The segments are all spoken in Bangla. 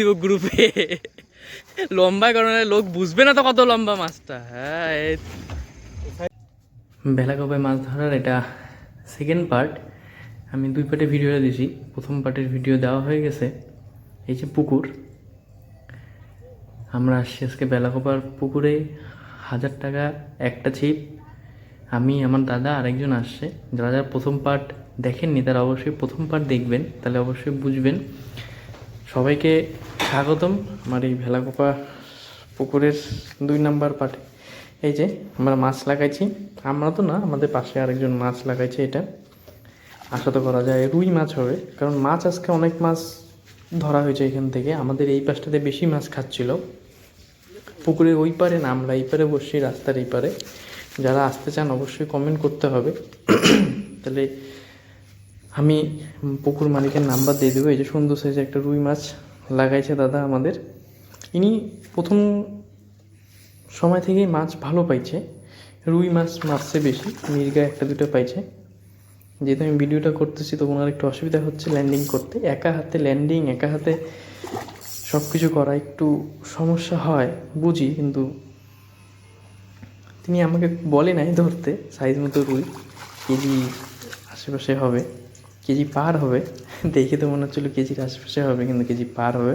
দিব গ্রুপে লম্বা কারণে লোক বুঝবে না তো কত লম্বা মাছটা। হ্যাঁ বেলা কবে মাছ ধরার এটা সেকেন্ড পার্ট আমি দুই পার্টে ভিডিওটা দিয়েছি। প্রথম পার্টের ভিডিও দেওয়া হয়ে গেছে। এই যে পুকুর। আমরা আসছি আজকে বেলাকোপার পুকুরে। হাজার টাকা, একটা ছিপ। আমি, আমার দাদা, আরেকজন আসছে। যারা যারা প্রথম পার্ট দেখেননি, তারা অবশ্যই প্রথম পার্ট দেখবেন। তাহলে অবশ্যই বুঝবেন। সবাইকে স্বাগতম আমার এই ভেলাকোপা পুকুরের দুই নাম্বার পার্টে এই যে, আমরা মাছ লাগাইছি। আমরা তো না, আমাদের পাশে আরেকজন মাছ লাগাইছে এটা। আশা তো করা যায় রুই মাছ হবে, কারণ মাছ আজকে অনেক মাছ ধরা হয়েছে এখান থেকে। আমাদের এই পাশটাতে বেশি মাছ খাচ্ছিল। পুকুরের ওই পারে না, আমরা এই পারে বসছি, রাস্তার এই পারে। যারা আসতে চান অবশ্যই কমেন্ট করতে হবে। তাহলে আমি পুকুর মালিকের নাম্বার দিয়ে দেবো। এই যে সুন্দর সাইজে একটা রুই মাছ লাগাইছে দাদা আমাদের। ইনি প্রথম সময় থেকেই মাছ ভালো পাইছে। রুই মাছ মারছে বেশি, মির্গা একটা দুটো পাইছে। যেহেতু আমি ভিডিওটা করতেছি তো ওনার একটু অসুবিধা হচ্ছে ল্যান্ডিং করতে। একা হাতে ল্যান্ডিং একা হাতে সব কিছু করা একটু সমস্যা হয়, বুঝি, কিন্তু তিনি আমাকে বলে নাই ধরতে, সাইজ মতো রুই, কেজি আশেপাশে হবে। কেজি পার হবে। দেখে তো মনে হচ্ছিল কেজির আশেপাশে হবে, কিন্তু কেজি পার হবে।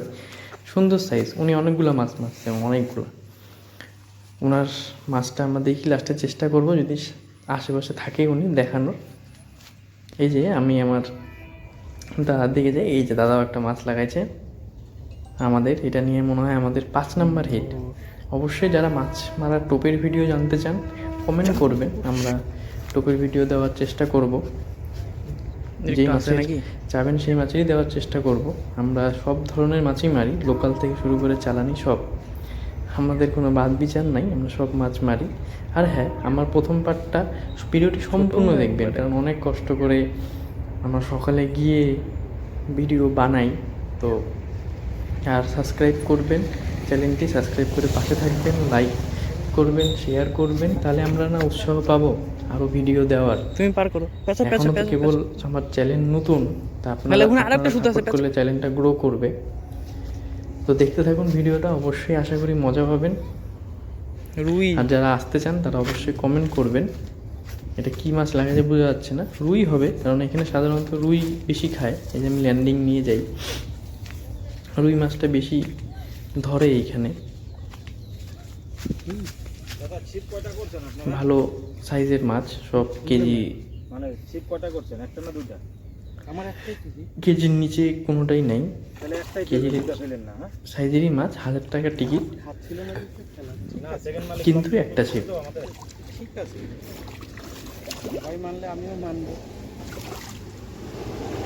সুন্দর সাইজ উনি অনেকগুলো মাছ মারছে অনেকগুলো। ওনার মাছটা আমরা দেখি লাস্টে চেষ্টা করব, যদি আশেপাশে থাকে উনি, দেখানোর। এই যে আমি আমার দাদার দিকে যাই, এই যে দাদাও একটা মাছ লাগাইছে। আমাদের, এটা নিয়ে মনে হয় আমাদের পাঁচ নাম্বার হিট অবশ্যই যারা মাছ মারার টোপের ভিডিও জানতে চান কমেন্ট করবেন। আমরা টোপের ভিডিও দেওয়ার চেষ্টা করব। যে মাছের চাবেন সেই মাছেরই দেওয়ার চেষ্টা করব। আমরা সব ধরনের মাছই মারি লোকাল থেকে শুরু করে চালানি সব। আমাদের কোনো বাদ বিচার নাই আমরা সব মাছ মারি। আর হ্যাঁ আমার প্রথম পার্টটা ভিডিওটি সম্পূর্ণ দেখবেন কারণ অনেক কষ্ট করে আমরা সকালে গিয়ে ভিডিও বানাই। তো আর সাবস্ক্রাইব করবেন চ্যানেলটি সাবস্ক্রাইব করে পাশে থাকবেন লাইক করবেন শেয়ার করবেন তাহলে আমরা না উৎসাহ পাবো। আরও ভিডিও দেওয়ার। তুমি পার করো। পেছো পেছো পেছো কেবল আমার চ্যানেল নতুন তা আপনারা আরেকটা সুতো আছে, করলে চ্যানেলটা গ্রো করবে। তো দেখতে থাকুন ভিডিওটা অবশ্যই আশা করি মজা পাবেন। রুই। আর যারা আসতে চান তারা অবশ্যই কমেন্ট করবেন। এটা কি মাছ লাগাতে বোঝা যাচ্ছে না। রুই হবে কারণ এখানে সাধারণত রুই বেশি খায়। এই যে আমি ল্যান্ডিং নিয়ে যাই। রুই মাছটা বেশি ধরে এইখানে। ভালো সাইজের মাছ সব কেজি মানে ছিপ কটা করছেন? একটা না দুইটা? আমার একটাই কেজি। কেজির নিচে কোনোটাই নাই। তাহলে একটাই কেজি ফেলেন না হ্যাঁ? সাইজেরই মাছ হাজার টাকা টিকিট কিন্তু একটা ছিপ আমাদের ঠিক আছে। ভাই মানলে আমিও মানবো।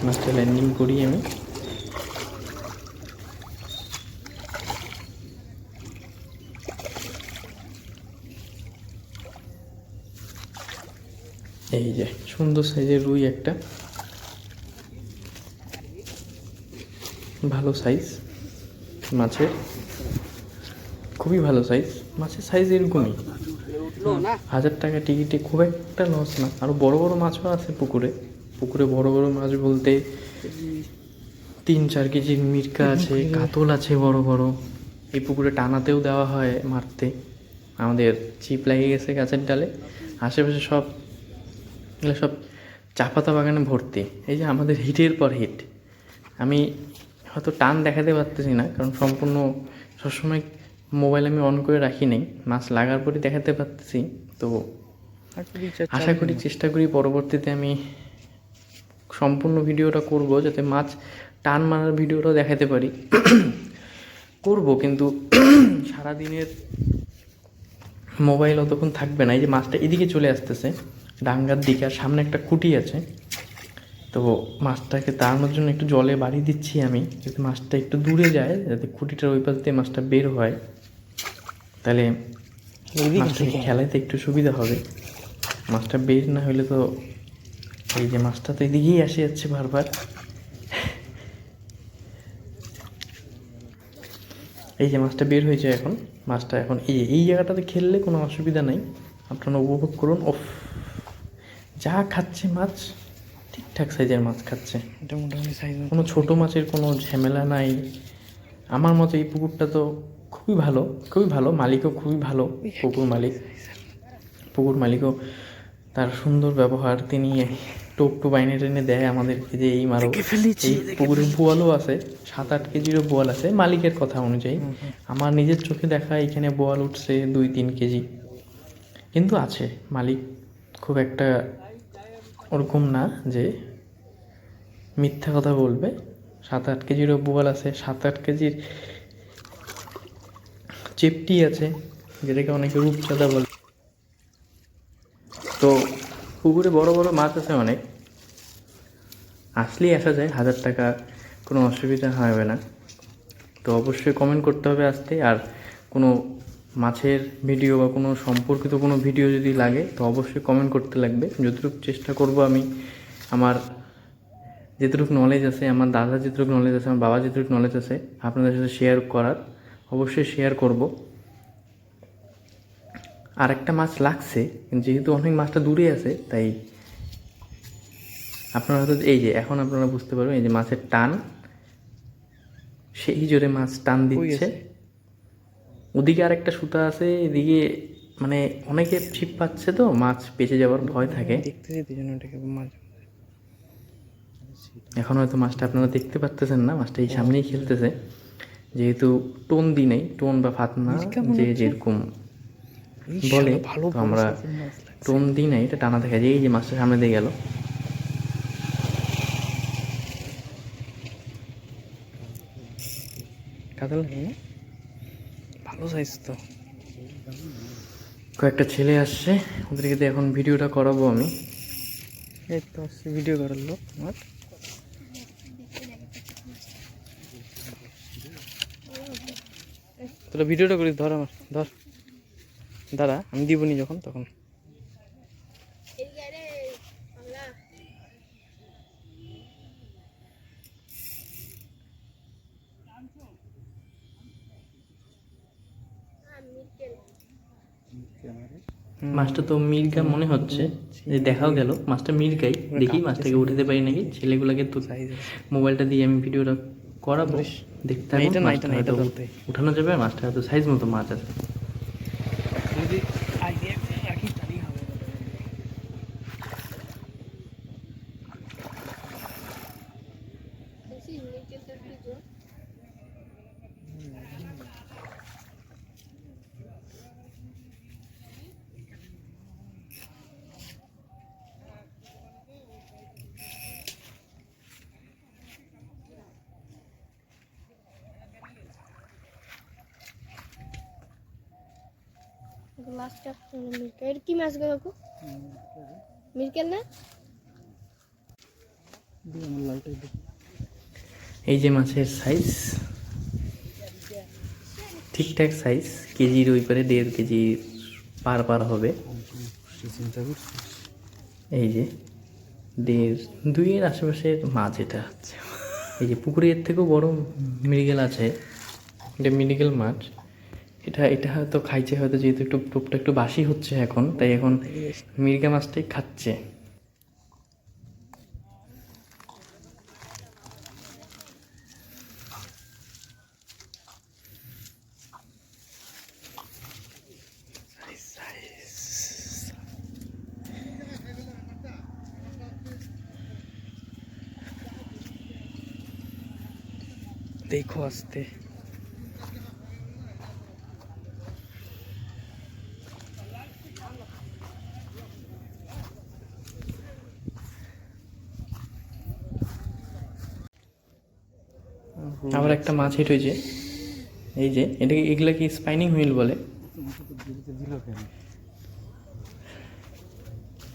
মাছটা ল্যান্ডিং করি আমি। এই যে, সুন্দর সাইজের রুই একটা। ভালো সাইজ, মাছের। খুবই ভালো সাইজ, মাছের সাইজ এরকমই। হাজার টাকা টিকিটে খুব একটা লস না। আরও বড় বড় মাছও আছে পুকুরে। পুকুরে বড় বড় মাছ বলতে তিন চার কেজির মির্কা আছে, কাতল আছে বড় বড়। এই পুকুরে টানাতেও দেওয়া হয় মারতে। আমাদের চিপ লেগে গেছে গাছের ডালে। আশেপাশে সব এগুলো সব চা পাতা বাগানে ভর্তি। এই যে আমাদের হিটের পর হিট। আমি হয়তো টান দেখাতে পারতেছি না, কারণ সম্পূর্ণ সবসময় মোবাইল আমি অন করে রাখি নেই। মাছ লাগার পরই দেখাতে পারতেছি, তো আশা করি চেষ্টা করি পরবর্তীতে আমি সম্পূর্ণ ভিডিওটা করব, যাতে মাছ টান মারার ভিডিওটা দেখাতে পারি। করব, কিন্তু সারাদিনের মোবাইল অতক্ষণ থাকবে না। এই যে মাছটা এদিকে চলে আসতেছে। ডাঙ্গার দিকে আর সামনে একটা খুঁটি আছে। তো মাছটাকে তাড়ানোর জন্য একটু জলে বাড়ি দিচ্ছি আমি। যাতে মাছটা একটু দূরে যায় যাতে খুঁটিটার ওই পাশ দিয়ে মাছটা বের হয় তাহলে মাছটাকে খেলাইতে একটু সুবিধা হবে। মাছটা বের না হলে তো এই যে মাছটা তো এদিকেই আসে যাচ্ছে বারবার। এই যে মাছটা বের হয়েছে এখন। মাছটা এখন এই এই জায়গাটাতে খেললে কোনো অসুবিধা নাই। আপনারা উপভোগ করুন। ওফ। যা খাচ্ছে মাছ ঠিকঠাক সাইজের মাছ খাচ্ছে। এটা মোটামুটি সাইজ কোনো ছোটো মাছের কোনো ঝামেলা নাই। আমার মতে এই পুকুরটা তো খুবই ভালো খুবই ভালো মালিকও খুবই ভালো পুকুর মালিক। পুকুর মালিকও তার সুন্দর ব্যবহার। তিনি টোপ টোপ আইনে টেনে দেয় আমাদেরকে যে এই মারো। এই পুকুরের বোয়ালও আছে সাত আট কেজিরও বোয়াল আছে মালিকের কথা অনুযায়ী। আমার নিজের চোখে দেখা এখানে বোয়াল উঠছে দুই তিন কেজি। কিন্তু আছে মালিক খুব একটা ওরকম না যে মিথ্যা কথা বলবে। সাত আট কেজিরও বোয়াল আছে, সাত আট কেজির চেপটি আছে, যেটাকে অনেকে রূপচাঁদা বলে। তো পুকুরে বড় বড় মাছ আছে অনেক। আসলেই আসা যায়, হাজার টাকা কোনো অসুবিধা হবে না। তো অবশ্যই কমেন্ট করতে হবে আসতে আর কোনো মাছের ভিডিও বা কোনো সম্পর্কিত কোনো ভিডিও যদি লাগে তো অবশ্যই কমেন্ট করতে লাগবে। যতটুকু চেষ্টা করব আমি আমার যেটুকু নলেজ আছে আমার দাদা যেটুকু নলেজ আছে আমার বাবা যেটুকু নলেজ আছে আপনাদের সাথে শেয়ার করার অবশ্যই শেয়ার করব। আর একটা মাছ লাগছে যেহেতু অনেক মাছটা দূরে আছে তাই আপনারা হয়তো এই যে এখন আপনারা বুঝতে পারবেন এই যে মাছের টান সেই জোরে মাছ টান দিচ্ছে। ওদিকে আর একটা সুতা আছে এদিকে মানে অনেকে ছিপ পাচ্ছে তো মাছ পেঁচে যাওয়ার ভয় থাকে। দেখতেছি দুজন ওটাকে মাছ এখন হয়তো মাছটা আপনারা দেখতে পাচ্তেছেন না মাছটা এই সামনেই খেলতেছে। যেহেতু টোন দি নেই টোন বা ফাতনা যে যেরকম বলে ভালো তো আমরা টোন দিই নাই এটা টানা দেখা যায় এই যে মাছটা সামনে দিয়ে গেল। না? ভালো সাইজ তো? কয়েকটা ছেলে আসছে ওদেরকে দিয়ে এখন ভিডিওটা করাবো আমি। এই তো আসছে ভিডিও করার লোক আমার তোরা ভিডিওটা করিস ধর আমার ধর। দাঁড়া আমি দিবনি যখন তখন। মাছটা তো মির্গা মনে হচ্ছে। যে দেখাও গেল। মাছটা মির্গাই। দেখি মাছটাকে উঠাতে পারি নাকি? ছেলেগুলোকে তো সাইজ মোবাইলটা দিয়ে আমি ভিডিওটা করাবো। দেখতে ধরতে। উঠানো যাবে। আর মাছটা হয়তো সাইজ মতো মাছ আছে। যদি আইডিয়া মাছ না? এই যে মাছের সাইজ ঠিকঠাক সাইজ কেজির ওই পারে দেড় কেজি পার পার হবে। এই যে দেড়, দুইয়ের আশেপাশের মাছ এটা এই যে পুকুরের থেকেও বড় মৃগেল আছে। এটা মৃগেল মাছ। এটা এটা হয়তো খাইছে, হয়তো যেহেতু একটু টোপটা একটু বাসি হচ্ছে এখন, তাই এখন মির্গা মাছটাই খাচ্ছে। দেখো আসতে। আবার একটা মাছ হিট হয়েছে। এই যে এটাকে এগুলা কি স্পাইনিং হুইল বলে?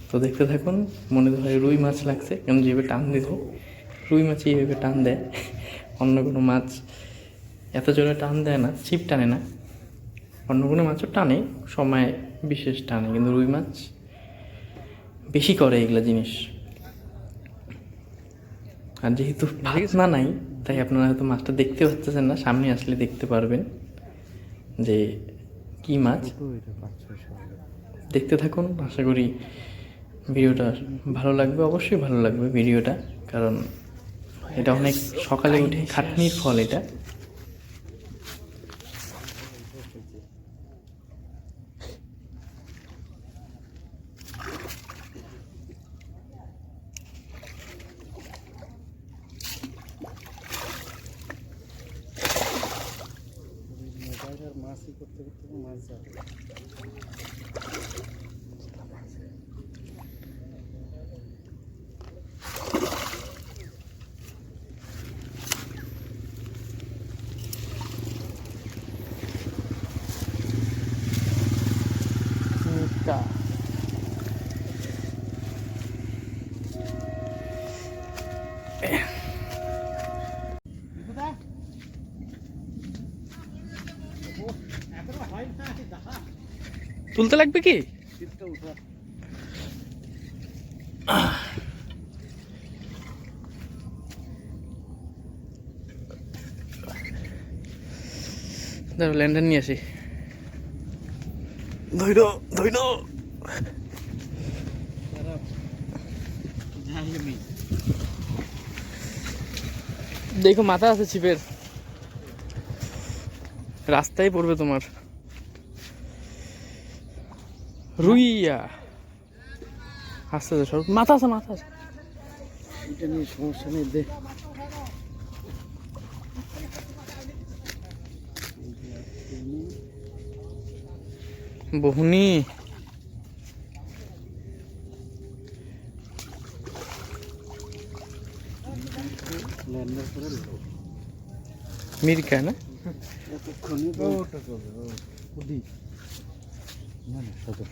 তো দেখতে থাকুন মনে হয় রুই মাছ লাগছে কেন যেভাবে টান দিছে। রুই মাছ এইভাবে টান দেয় অন্য কোনো মাছ এত জোরে টান দেয় না ছিপ টানে না। অন্য কোনো মাছও টানে সময় বিশেষ টানে কিন্তু রুই মাছ বেশি করে এগুলা জিনিস। আর যেহেতু না নাই তাই আপনারা হয়তো মাছটা দেখতে পাচ্ছেন না, সামনে আসলে দেখতে পারবেন যে কি মাছ। দেখতে থাকুন, আশা করি ভিডিওটা ভালো লাগবে, অবশ্যই ভালো লাগবে ভিডিওটা, কারণ এটা অনেক সকালে উঠে খাটনির ফল এটা। তুলতে লাগবে কি? দাঁড়ো ল্যান্ডার নিয়ে আসি। ধৈর ধৈর দেখো মাথা আছে ছিপের। রাস্তায় পড়বে তোমার। রুইয়া। আস্তে আস্তে সর মাথা আছে মাথা আছে। এটা নিয়ে সমস্যা নেই দে। বহুনি। মিরকা না? ওটা করবে ও উদি না না সদর।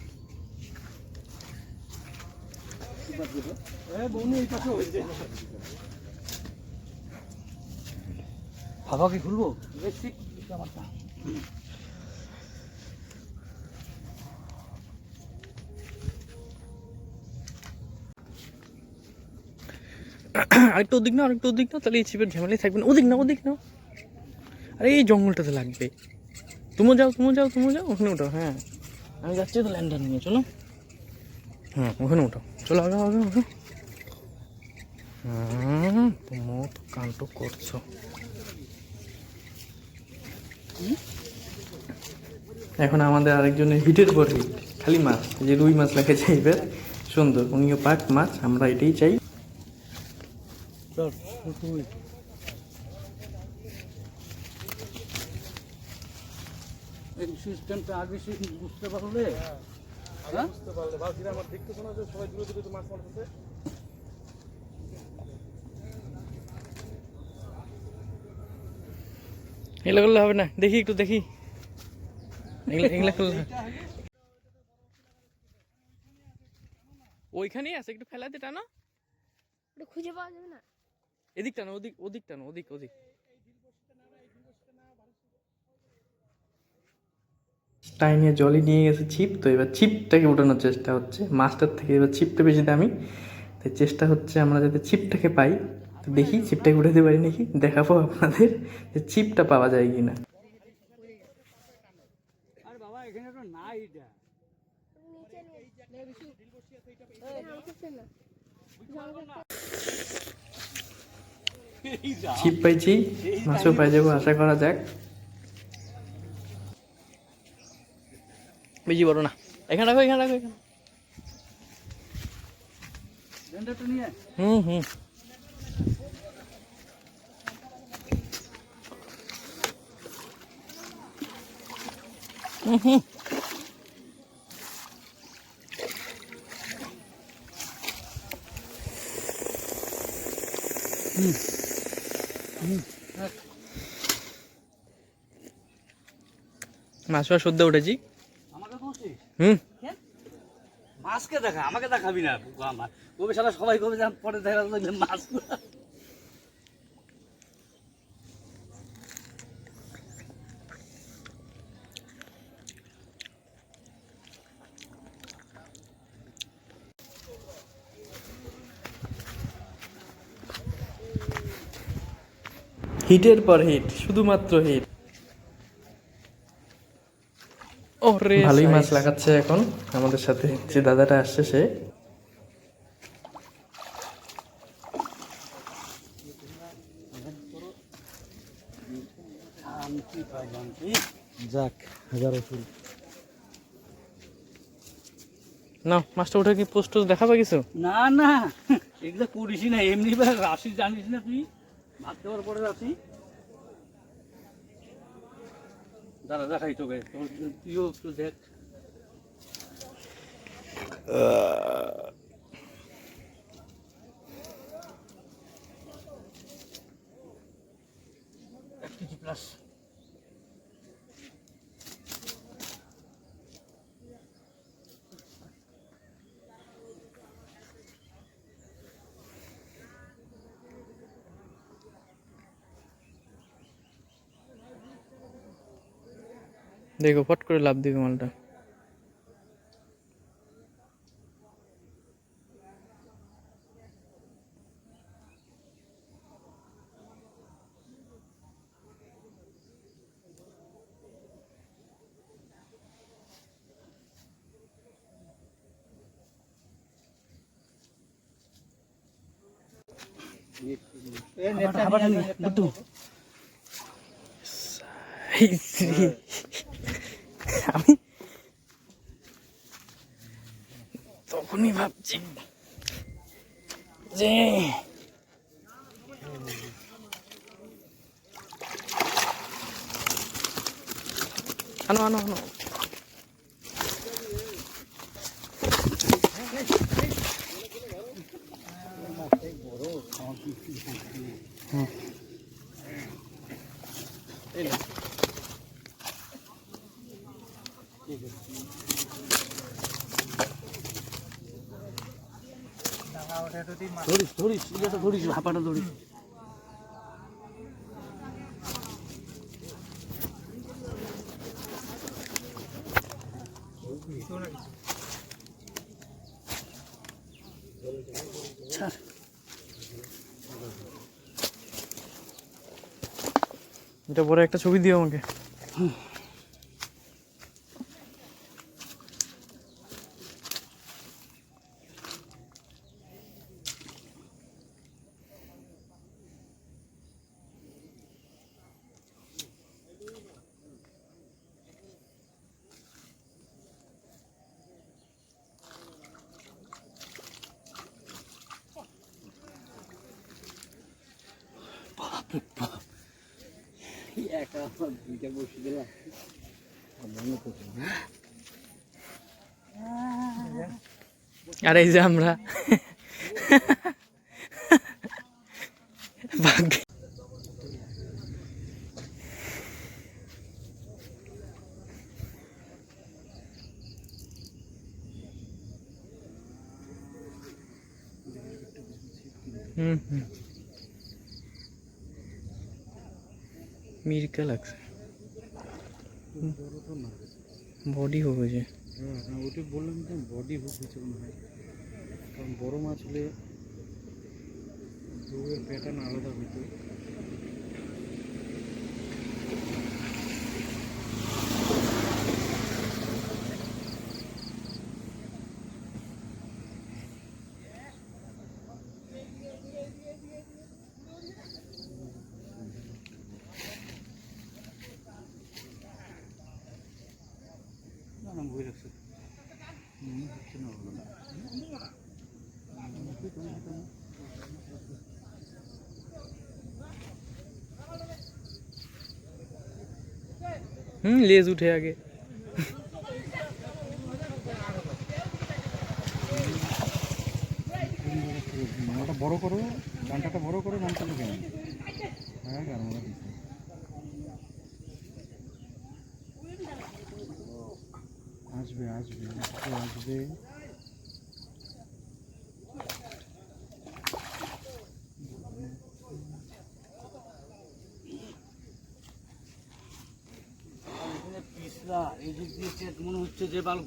হাওয়া কি খুলবো? আরেকটু ওদিক না আরেকটু ওদিক না তাহলে এই ছিপের ঝামেলাই থাকবে না। ওদিক না ওদিক না আরে এই জঙ্গলটাতে লাগবে। তুমি যাও তুমি যাও তুমি যাও ওখানে উঠো হ্যাঁ। আমি যাচ্ছি তো ল্যান্ডার নিয়ে চলো। হ্যাঁ ওখানে উঠো। চলো, আগে আগে আগে। হুম তুমিও তো কাণ্ড করছ। এখন আমাদের আরেকজনের হিটের পর হিট, খালি মাছ যে রুই মাছ লেখা চাইবে সুন্দর, উনিও পাক মাছ, আমরা এটাই চাই। বুঝতে পারলে? হ্যাঁ? বুঝতে পারলে বাকিরা আমার দেখতেছ না যে সবাই দূরে দূরে মাছ মারতেছে এগুলো করলে হবে না। দেখি একটু দেখি। এগুলো এগুলো করলে ওইখানেই আছে একটু ফেলাতে টানো। ওটা খুঁজে পাওয়া যাবে না। এদিক টানো ওদিক ওদিক টানো ওদিক ওদিক। টাই নিয়ে জলই নিয়ে গেছে ছিপ তো এবার ছিপটাকে উঠানোর চেষ্টা হচ্ছে। মাছটার থেকে এবার ছিপটা বেশি দামি। তাই চেষ্টা হচ্ছে আমরা যাতে ছিপটাকে পাই। তো দেখি ছিপটাকে উঠাতে পারি নাকি? দেখাবো আপনাদের যে ছিপটা পাওয়া যায় কি না ছিপ পাইছি মাছও পাই যাব আশা করা যাক। বেশি বড় না। এখানে রাখো এখানে রাখো এখানে। নিয়ে আয়। হুম হুম। হুম হুম। মাছ মাছ সদ্য উঠেছি। হুম? মাছকে দেখা আমাকে দেখাবি না বুকা আমার। কবে সারা সবাই কবে যা পরে দেখা মাছ। হিটের পর হিট শুধুমাত্র হিট। ভালোই মাছ লাগাচ্ছে এখন। আমাদের সাথে যে দাদাটা আসছে সে। যাক হাজারো ফুল। না মাছটা ওঠে কি পোস্ট দেখাবে কিছু? না না। এগুলো করিসই না এমনি বা রাশি জানিস না তুই? ভাত দেওয়ার পরে রাশি দাঁড়া দেখাই তোকে। তুইও একটু দেখ। দেখো ফট করে লাভ দিবে মালটা এই শ্রী। আমি তখনই ভাবছি যে আনো আনো আনো। ধরিস ধরিস এটা তো ধরিস ভাপাটা ধরিস। ছাড়। এটা পরে একটা ছবি দিও আমাকে। একা দুইটা বসে দিলাম আর এই যে আমরা। হুম হুম। মিরকা লাগছে বডি হুক হয়েছে হ্যাঁ হ্যাঁ ওটা বললাম যে বডি হুক হয়েছে মনে হয়। কারণ বড় মাছ হলে দৌড়ের প্যাটার্ন আলাদা হইতো না না বই রাখছে হুম, হচ্ছে না হলো না হুম, লেজ উঠে আগে। বড় করো, ডান্টাটা বড় করো ডান্টা কেন হ্যাঁ গারমালা আসবে আসবে আসবে। আসবে পিছলা এদিক দিয়ে চেক মনে হচ্ছে যে বাল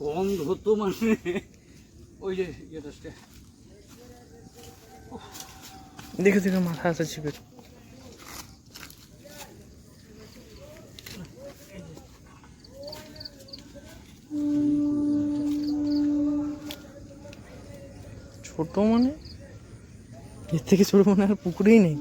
গন্ধ তো মানে। ওই যে ইয়েটা দেখে দেখে মাথা আছে ছিপের ছোট মানে? এর থেকে ছোট মানে আর পুকুরেই নেই।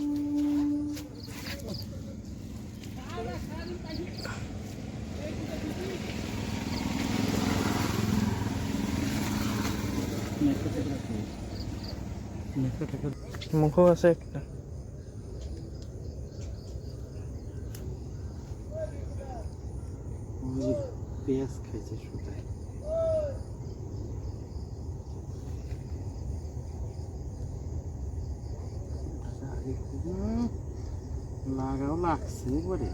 মুখও আছে একটা। পেঁয়াজ খাইছে সুতায় লাগাও লাগছে একবারে।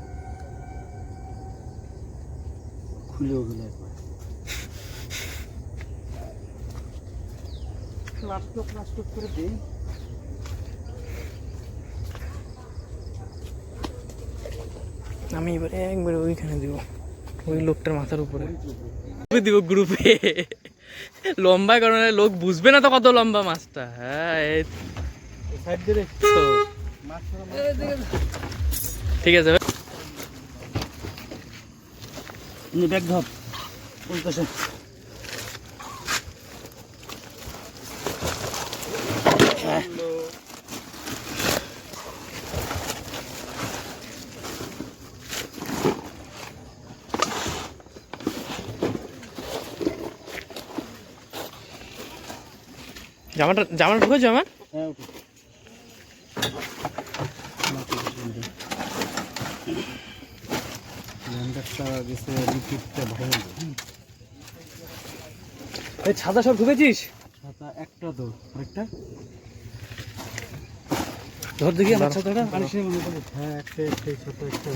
খুলেও গেলে একবার। প্লাস্টক প্লাস্টক করে দেই আমি এবারে একবারে ওইখানে দিব। ওই লোকটার মাথার উপরে। দিব গ্রুপে। লম্বা কারণে লোক বুঝবে না তো কত লম্বা মাছটা। হ্যাঁ ঠিক আছে ব্যাগ ধর। বলতেছে জামাটা জামাটা ঢুকেছো আমার হ্যাঁ এই ছাদা সব ঢুকেছিস? ছাতা একটা তো আরেকটা। ধর দেখি আমার ছাতাটা। হ্যাঁ একটা একটা ছাতা একটা।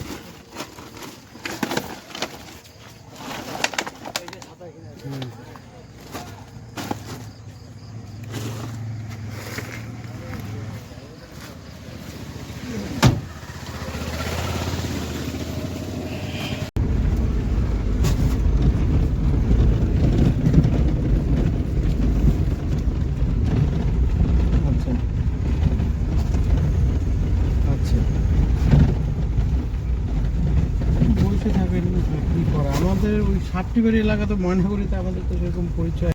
বসে থাকেন কি করা আমাদের বাড়ি এলাকা তো ময়নাগুড়িতে আমাদের তো সেরকম পরিচয়